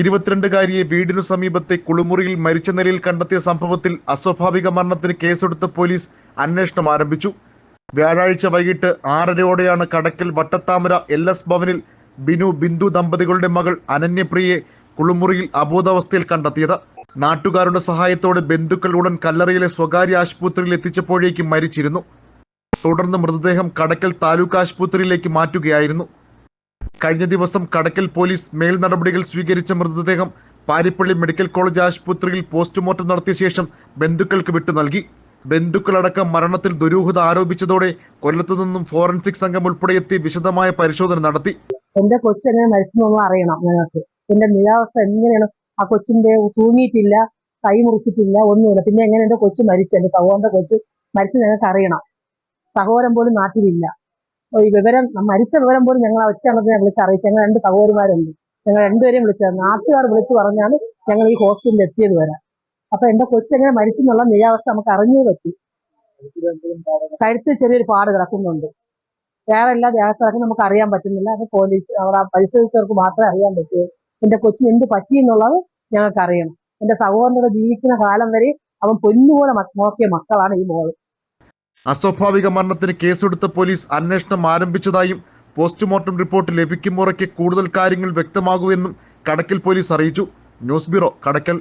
ഇരുപത്തിരണ്ടുകാരിയെ വീടിനു സമീപത്തെ കുളിമുറിയിൽ മരിച്ച നിലയിൽ കണ്ടെത്തിയ സംഭവത്തിൽ അസ്വാഭാവിക മരണത്തിന് കേസെടുത്ത പോലീസ് അന്വേഷണം ആരംഭിച്ചു. വ്യാഴാഴ്ച വൈകിട്ട് ആറരയോടെയാണ് കടക്കൽ വട്ടത്താമര എൽ എസ് ഭവനിൽ ബിനു ബിന്ദു ദമ്പതികളുടെ മകൾ അനന്യപ്രിയെ കുളിമുറിയിൽ അബോധാവസ്ഥയിൽ കണ്ടെത്തിയത്. നാട്ടുകാരുടെ സഹായത്തോടെ ബന്ധുക്കൾ ഉടൻ കല്ലറയിലെ സ്വകാര്യ ആശുപത്രിയിൽ എത്തിച്ചപ്പോഴേക്കും മരിച്ചിരുന്നു. തുടർന്ന് മൃതദേഹം കടക്കൽ താലൂക്ക് ആശുപത്രിയിലേക്ക് മാറ്റുകയായിരുന്നു. കഴിഞ്ഞ ദിവസം കടക്കൽ പോലീസ് മേൽ നടപടികൾ സ്വീകരിച്ച മൃതദേഹം പാരിപ്പള്ളി മെഡിക്കൽ കോളേജ് ആശുപത്രിയിൽ പോസ്റ്റ്മോർട്ടം നടത്തിയ ശേഷം ബന്ധുക്കൾക്ക് വിട്ടു നൽകി. ബന്ധുക്കളടക്കം മരണത്തിൽ ദുരൂഹത ആരോപിച്ചതോടെ കൊല്ലത്തു നിന്നും ഫോറൻസിക് സംഘം ഉൾപ്പെടെ എത്തി വിശദമായ പരിശോധന നടത്തി. എന്റെ കൊച്ചെങ്ങനെ മരിച്ചെന്നൊന്നും അറിയണം ഞങ്ങൾക്ക്. എന്റെ നിരാവസ്ഥ എങ്ങനെയാണ്? ആ കൊച്ചിന്റെ തൂങ്ങിയിട്ടില്ല കൈ മുറിച്ചിട്ടില്ല ഒന്നുമില്ല. പിന്നെ എങ്ങനെ എന്റെ കൊച്ചു മരിച്ചു? എന്റെ സഹോദരന്റെ കൊച്ചു മരിച്ചു ഞങ്ങൾക്ക് അറിയണം. സഹോദരൻ പോലും നാട്ടിലില്ല. ഈ വിവരം മരിച്ച വിവരം പോലും ഞങ്ങൾ ഒറ്റയാളത്തിനെ വിളിച്ച് അറിയിച്ചു. ഞങ്ങൾ രണ്ട് സഹോദരിമാരുണ്ട്. ഞങ്ങൾ രണ്ടുപേരെയും വിളിച്ചത് നാട്ടുകാർ വിളിച്ചു പറഞ്ഞാണ് ഞങ്ങൾ ഈ ഹോസ്പിറ്റലിൽ എത്തിയത് വരാം. അപ്പൊ എന്റെ കൊച്ചെങ്ങനെ മരിച്ചെന്നുള്ള നിരാവസ്ഥ നമുക്ക് അറിഞ്ഞേ പറ്റി. കഴുത്തിൽ ചെറിയൊരു പാട് കിടക്കുന്നുണ്ട്. വേറെ എല്ലാ ദേവസ്ഥക്കും നമുക്ക് അറിയാൻ പറ്റുന്നില്ല. അത് പോലീസ് അവിടെ പരിശോധിച്ചവർക്ക് മാത്രമേ അറിയാൻ പറ്റൂ. എന്റെ കൊച്ചിന് എന്ത് പറ്റി എന്നുള്ളത് ഞങ്ങൾക്ക് അറിയണം എന്റെ സഹോദരനോട് ജീവിക്കുന്ന കാലം വരെ അവൻ പൊന്നുപോലെ നോക്കിയ മക്കളാണ് ഈ മോൾ. അസ്വാഭാവിക മരണത്തിന് കേസെടുത്ത പോലീസ് അന്വേഷണം ആരംഭിച്ചതായും പോസ്റ്റ്മോർട്ടം റിപ്പോർട്ട് ലഭിക്കും മുറയ്ക്ക് കൂടുതൽ കാര്യങ്ങൾ വ്യക്തമാകുമെന്നും കടക്കൽ പോലീസ് അറിയിച്ചു. News bureau Kadakkal.